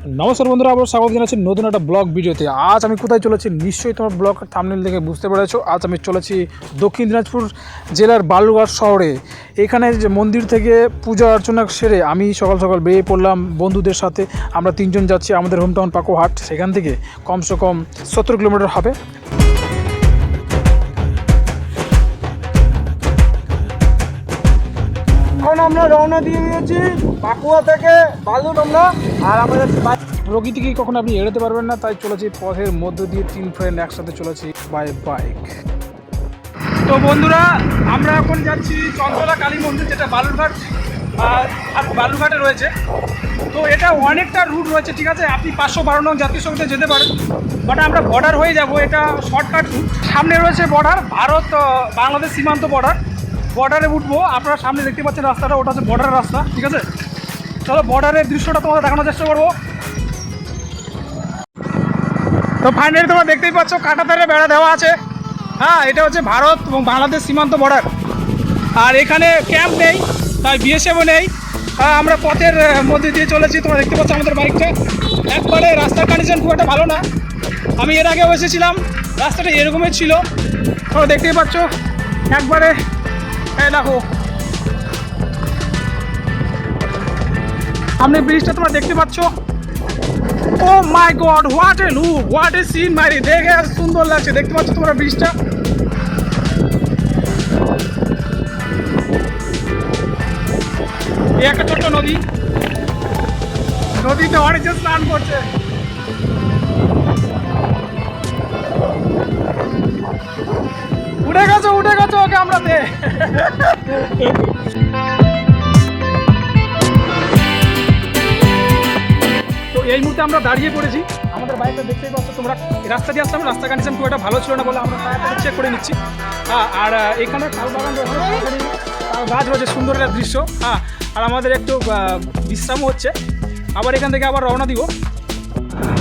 নমস্কার বন্ধুরা আবার স্বাগত জানাচ্ছি নতুন একটা ব্লগ ভিডিওতে। আজ আমি কোথায় চলেছি? নিশ্চয়ই তোমার ব্লগ থামনেল দেখে বুঝতে পেরেছ। আজ আমি চলেছি দক্ষিণ দিনাজপুর জেলার বালুঘাট শহরে। এখানে যে মন্দির থেকে পূজা অর্চনা সেরে আমি সকাল সকাল বেরিয়ে পড়লাম বন্ধুদের সাথে। আমরা তিনজন যাচ্ছি আমাদের হোমটাউন পাকোহাট। সেখান থেকে কমসে কম সতেরো কিলোমিটার হবে। আমরা রওনা দিয়ে দিয়েছি পাকুয়া থেকে বালুডোমরা আর আমাদের প্রকৃতিকে কখনো আপনি এড়াতে পারবেন না, তাই চলেছি পথের মধ্য দিয়ে তিন ফ্রেন্ড একসাথে চলেছি বাই বাইক তো বন্ধুরা, আমরা এখন যাচ্ছি চন্দ্রলা কালী মন্দির, যেটা বালুরঘাট, আর বালুরঘাটে রয়েছে। তো এটা অনেকটা রুট রয়েছে, ঠিক আছে? আপনি পাঁচশো বারো নং জাতীয় সঙ্গীতে যেতে পারেন। বাট আমরা বর্ডার হয়ে যাব, এটা শর্টকাট রুট সামনে রয়েছে বর্ডার ভারত বাংলাদেশ সীমান্ত বর্ডার বর্ডারে উঠবো আপনারা সামনে দেখতে পাচ্ছেন রাস্তাটা ওটা হচ্ছে বর্ডারের রাস্তা ঠিক আছে? চলো বর্ডারের দৃশ্যটা তোমাদের দেখানোর চেষ্টা করব। তো ফাইনালি তোমরা দেখতেই পাচ্ছ কাঁটাতারে বেড়া দেওয়া আছে। হ্যাঁ এটা হচ্ছে ভারত এবং বাংলাদেশ সীমান্ত বর্ডার। আর এখানে ক্যাম্প নেই তাই বিএসএফও নেই। হ্যাঁ, আমরা পথের মধ্যে দিয়ে চলেছি তোমরা দেখতে পাচ্ছ আমাদের বাইকটা একবারে রাস্তার কন্ডিশন খুব একটা ভালো না। আমি এর আগেও এসেছিলাম রাস্তাটা এরকমই ছিল। তোমরা দেখতেই পাচ্ছ একবারে এই দেখো সামনে ব্রিজটা তোমরা দেখতে পাচ্ছ? ও my god what a look what a scene মারি। দেখে সুন্দর লাগছে। দেখতে পাচ্ছ তোমরা ব্রিজটা? এই একটা ছোট্ট নদী। নদীতে অনেকজন স্নান করছে। উঠে গেছো উঠে গেছো ওকে আমরাতে তো এই মুহূর্তে আমরা দাঁড়িয়ে পড়েছি। আমাদের বাইকটা দেখতেই পাচ্ছ তোমরা। রাস্তা দিয়ে আসলাম রাস্তা কন্ডিশন খুব একটা ভালো ছিল না বলে আমরা টায়ারটা চেক করে নিচ্ছি। হ্যাঁ আর এখানে তাল গাছ রয়েছে, সুন্দর একটা দৃশ্য। হ্যাঁ আর আমাদের একটু বিশ্রামও হচ্ছে। আবার এখান থেকে আবার রওনা দিব।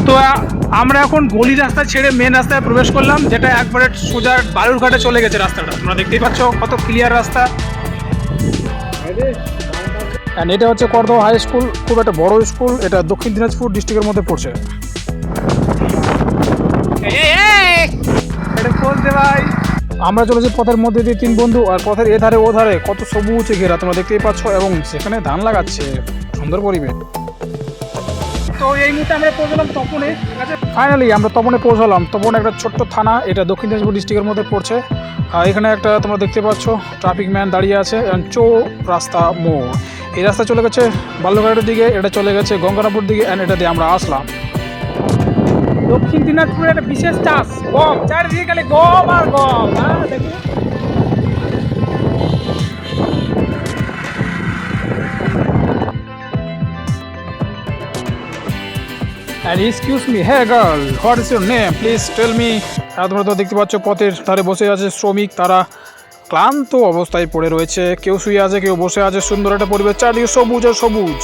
তো আমরা এখন গলি রাস্তা ছেড়ে মেন রাস্তায় প্রবেশ করলাম যেটা একবারে সোজা বালুরঘাটে চলে গেছে রাস্তাটা। তোমরা দেখতেই পাচ্ছ কত ক্লিয়ার রাস্তা। অ্যান্ড এটা হচ্ছে করদোয়া হাই স্কুল খুব একটা বড় স্কুল এটা দক্ষিণ দিনাজপুর ডিস্ট্রিক্টের মধ্যে পড়ছে। ভাই? আমরা চলেছি পথের মধ্যে দিয়ে তিন বন্ধু আর পথের এ ধারে ও ধারে কত সবুজ ঘেরা তোমরা দেখতেই পাচ্ছ এবং সেখানে ধান লাগাচ্ছে সুন্দর পরিবেশ। তো এই মুহূর্তে আমরা পৌঁছলাম তপনে। ঠিক আছে ফাইনালি আমরা তপনে পৌঁছালাম। তপন একটা ছোট্ট থানা এটা দক্ষিণ দিনাজপুর ডিস্ট্রিক্টের মধ্যে পড়ছে। আর এখানে একটা তোমরা দেখতে পাচ্ছ ট্রাফিক ম্যান দাঁড়িয়ে আছে চো রাস্তা মোড়। এই রাস্তা চলে গেছে বাল্যঘাটের দিকে এটা চলে গেছে গঙ্গারাপুর দিকে অ্যান্ড এটা দিয়ে আমরা আসলাম। দক্ষিণ দিনাজপুরের একটা বিশেষ চাষ গম চারিদিকে খালি গম আর গম হ্যাঁ দেখুন Excuse me, hey girl, what is your name? Please tell me. আর তোমরা তো দেখতে পাচ্ছ পথের ধারে বসে আছে শ্রমিক তারা ক্লান্ত অবস্থায় পড়ে রয়েছে। কেউ শুয়ে আছে কেউ বসে আছে। সুন্দর একটা পরিবেশ। চারদিকে সবুজ আর সবুজ।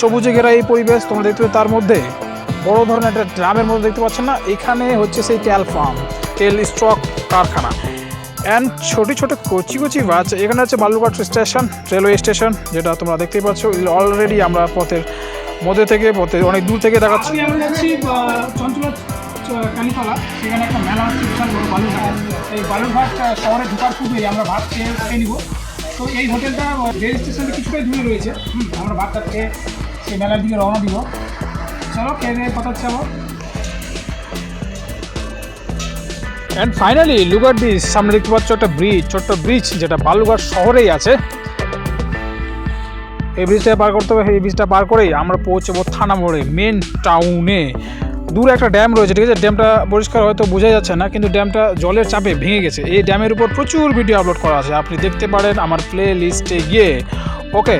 সবুজে ঘেরা এই পরিবেশ তোমরা দেখতে তার মধ্যে বড় ধরনের একটা ড্রামের মধ্যে দেখতে পাচ্ছেন না। এখানে হচ্ছে সেই তেল ফার্ম তেল স্টক কারখানা। অ্যান্ড ছোটো ছোটো কচি কচি বাস এখানে হচ্ছে বালুঘাট স্টেশন রেলওয়ে স্টেশন যেটা তোমরা দেখতেই পাচ্ছ। অলরেডি আমরা পথের মধ্যে থেকে পথে অনেক দূর থেকে দেখাচ্ছি। আমি যাচ্ছি চঞ্চলা কালীতলা। সেখানে একটা মেলা হচ্ছে বিশাল বড় বালুরঘাট এই বালুরঘাট শহরে ঢোকার পূর্বেই আমরা ভাত খেয়ে খেয়ে নিব। তো এই হোটেলটা রেল স্টেশনে কিছুটাই দূরে রয়েছে। আমরা ভাতটা খেয়ে সেই মেলার দিকে রওনা দিব। চলো খেয়ে দিয়ে কথা হচ্ছে and finally look at this সামনে দেখতে পাচ্ছ একটা ব্রিজ ছোট্ট ব্রিজ যেটা বালুঘাট শহরেই আছে। এই ব্রিজটা পার করতে হবে, এই ব্রিজটা পার করেই আমরা পৌঁছবো থানা মোড়ে মেন টাউনে দূরে একটা ড্যাম রয়েছে, ঠিক আছে? ড্যামটা পরিষ্কার হয়তো বোঝা যাচ্ছে না, কিন্তু ড্যামটা জলের চাপে ভেঙে গেছে। এই ড্যামের উপর প্রচুর ভিডিও আপলোড করা আছে, আপনি দেখতে পারেন আমার প্লে লিস্টে গিয়ে। ওকে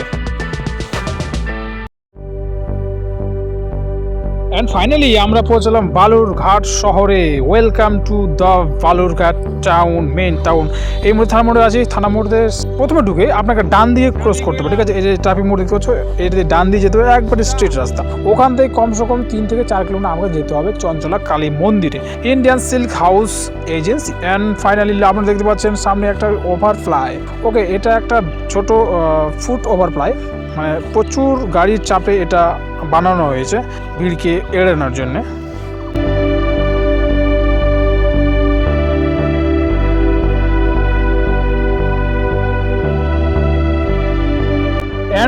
অ্যান্ড ফাইনালি আমরা পৌঁছলাম বালুরঘাট শহরে। Welcome to the Balurghat town main town এই মুহূর্তে থানা মোড়ে আছি। থানা মোড়ে প্রথমে ঢুকে আপনাকে ডান দিয়ে ক্রস করতে হবে, ঠিক আছে? এই যে ট্রাফিক মোড় দেখতে পাচ্ছ, এই যে ডান দিয়ে যেতে হবে, একবারে স্ট্রিট রাস্তা। ওখান থেকে কমসে কম তিন থেকে চার কিলোমিটার আমাকে যেতে হবে চঞ্চলা কালী মন্দিরে। Indian silk house agency and finally আপনারা দেখতে পাচ্ছেন সামনে একটা ওভারফ্লাই ওকে এটা একটা ছোট ফুট ওভারফ্লাই মানে প্রচুর গাড়ির চাপে এটা বানানো হয়েছে ভিড়কে এড়ানোর জন্যে।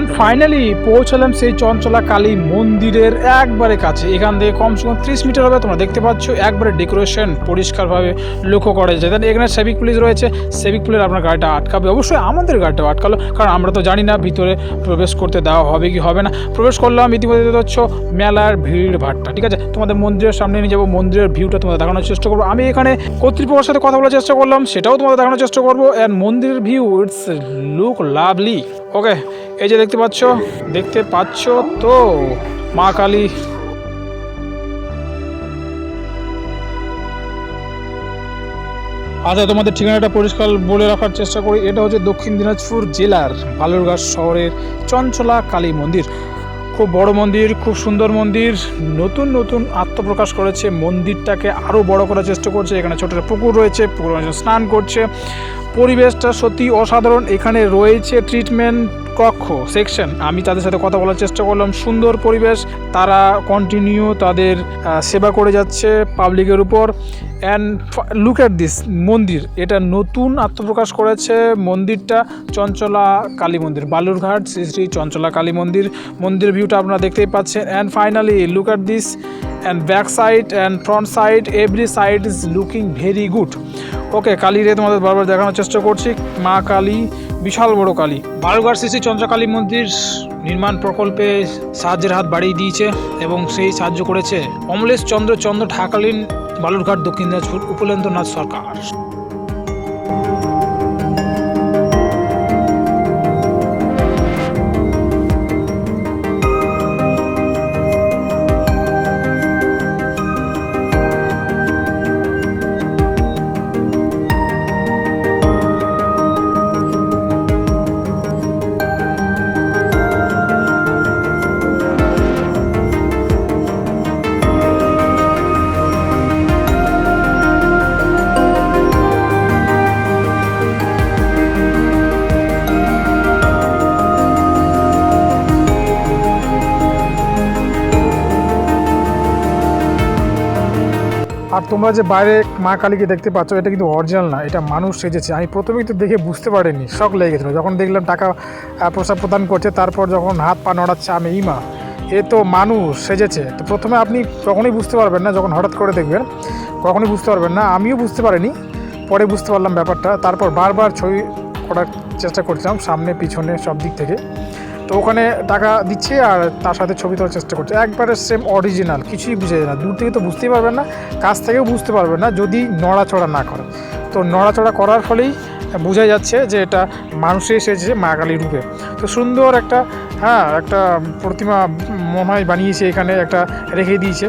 অ্যান্ড ফাইনালি পৌঁছালাম সেই চঞ্চলা কালী মন্দিরের একবারে কাছে। এখান থেকে কমসে কম ত্রিশ মিটার হবে, তোমরা দেখতে পাচ্ছ। একবারে ডেকোরেশন পরিষ্কারভাবে লক্ষ্য করা যায়। তাহলে এখানে সেভিক পুলিশ রয়েছে সেভিক পুলিশ আপনার গাড়িটা আটকাবে। অবশ্যই আমাদের গাড়িটাও আটকালো, কারণ আমরা তো জানি না ভিতরে প্রবেশ করতে দেওয়া হবে কি হবে না। প্রবেশ করলাম, ইতিমধ্যে পাচ্ছ মেলার ভিড় ভাট্টা, ঠিক আছে? তোমাদের মন্দিরের সামনে নিয়ে যাব, মন্দিরের ভিউটা তোমাদের দেখানোর চেষ্টা করব। আমি এখানে কর্তৃপক্ষের সাথে কথা বলার চেষ্টা করলাম, সেটাও তোমাদের দেখানোর চেষ্টা করব। অ্যান্ড মন্দিরের view it's look lovely okay এই যে দেখতে পাচ্ছ দেখতে পাচ্ছ তো, মা কালী। আচ্ছা তোমাদের ঠিকানাটা পরিষ্কার বলে রাখার চেষ্টা করি। এটা হচ্ছে দক্ষিণ দিনাজপুর জেলার বালুরঘাট শহরের চঞ্চলা কালী মন্দির। খুব বড় মন্দির, খুব সুন্দর মন্দির। নতুন নতুন আত্মপ্রকাশ করেছে। মন্দিরটাকে আরও বড় করার চেষ্টা করছে। এখানে ছোটো পুকুর রয়েছে পুকুর স্নান করছে। পরিবেশটা সত্যি অসাধারণ। এখানে রয়েছে ট্রিটমেন্ট কক্ষ সেকশন আমি তাদের সাথে কথা বলার চেষ্টা করলাম। সুন্দর পরিবেশ। তারা কন্টিনিউ তাদের সেবা করে যাচ্ছে পাবলিকের উপর। অ্যান্ড লুক অ্যাট দিস মন্দির। এটা নতুন আত্মপ্রকাশ করেছে মন্দিরটা চঞ্চলা কালী মন্দির। বালুরঘাট শ্রী শ্রী চঞ্চলা কালী মন্দির। মন্দির ভিউটা আপনারা দেখতেই পাচ্ছেন। And finally look at this and back side and front side every side is looking very good okay Kali রে তোমাদের বারবার দেখানোর চেষ্টা করছি, মা কালী, বিশাল বড় কালী। শ্রী শ্রী চন্দ্রকালী মন্দির নির্মাণ প্রকল্পে সাহায্যের হাত বাড়িয়ে দিয়েছে এবং সেই সাহায্য করেছে অমলেশ চন্দ্র চন্দ্র ঢাকালীন বালুরঘাট দক্ষিণ দিনাজপুর উপলেন্দ্রনাথ সরকার। তোমরা যে বাইরে মা কালীকে দেখতে পাচ্ছ, এটা কিন্তু অরিজিনাল না, এটা মানুষ সেজেছে। আমি প্রথমেই তো দেখে বুঝতে পারিনি শখ লেগে গেছিল। যখন দেখলাম টাকা প্রসাদ প্রদান করছে, তারপর যখন হাত পা নড়াচ্ছে, আমি ইমা এ তো মানুষ সেজেছে। তো প্রথমে আপনি কখনোই বুঝতে পারবেন না, যখন হঠাৎ করে দেখবেন, কখনোই বুঝতে পারবেন না। আমিও বুঝতে পারিনি, পরে বুঝতে পারলাম ব্যাপারটা। তারপর বারবার ছবি করার চেষ্টা করছিলাম, সামনে, পিছনে, সব দিক থেকে। তো ওখানে টাকা দিচ্ছে আর তার সাথে ছবি তোলার চেষ্টা করছে। একবারে সেম অরিজিনাল কিছুই বুঝে যায় না। দূর থেকে তো বুঝতেই পারবেন না, কাছ থেকেও বুঝতে পারবেন না যদি নড়াচড়া না করে তো নড়াচড়া করার ফলেই বোঝা যাচ্ছে যে এটা মানুষে এসেছে মা কালী রূপে। তো সুন্দর একটা হ্যাঁ একটা প্রতিমা হয় বানিয়েছে এখানে, একটা রেখে দিয়েছে।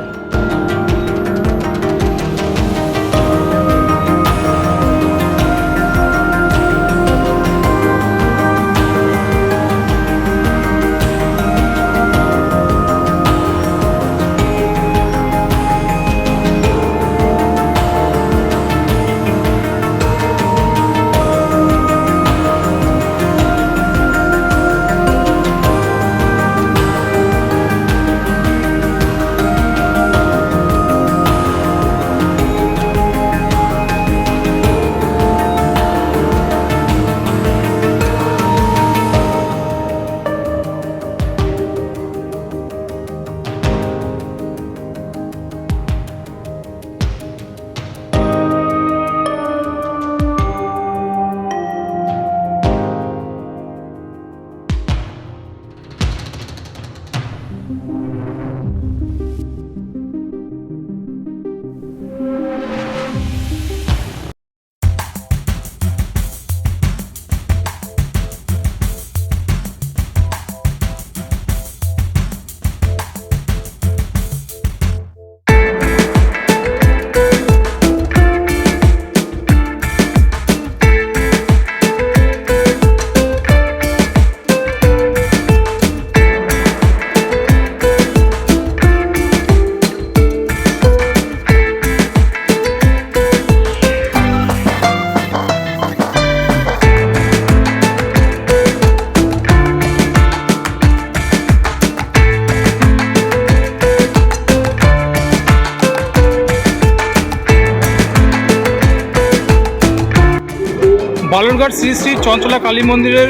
বালুরঘাট শ্রী শ্রী চঞ্চলা কালী মন্দিরের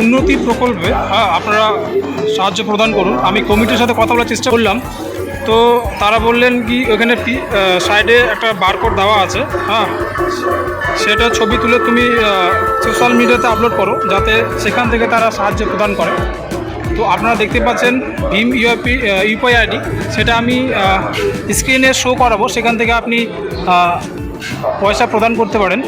উন্নতি প্রকল্পে হ্যাঁ, আপনারা সাহায্য প্রদান করুন। আমি কমিটির সাথে কথা বলার চেষ্টা করলাম। তো তারা বললেন কি ওখানে সাইডে একটা বারকোড দেওয়া আছে হ্যাঁ সেটা ছবি তুলে তুমি সোশ্যাল মিডিয়াতে আপলোড করো যাতে সেখান থেকে তারা সাহায্য প্রদান করে। তো আপনারা দেখতে পাচ্ছেন ভীম ইউপি ইউপিআই আইডি সেটা আমি স্ক্রিনে শো করাবো। সেখান থেকে আপনি পয়সা প্রদান করতে পারেন।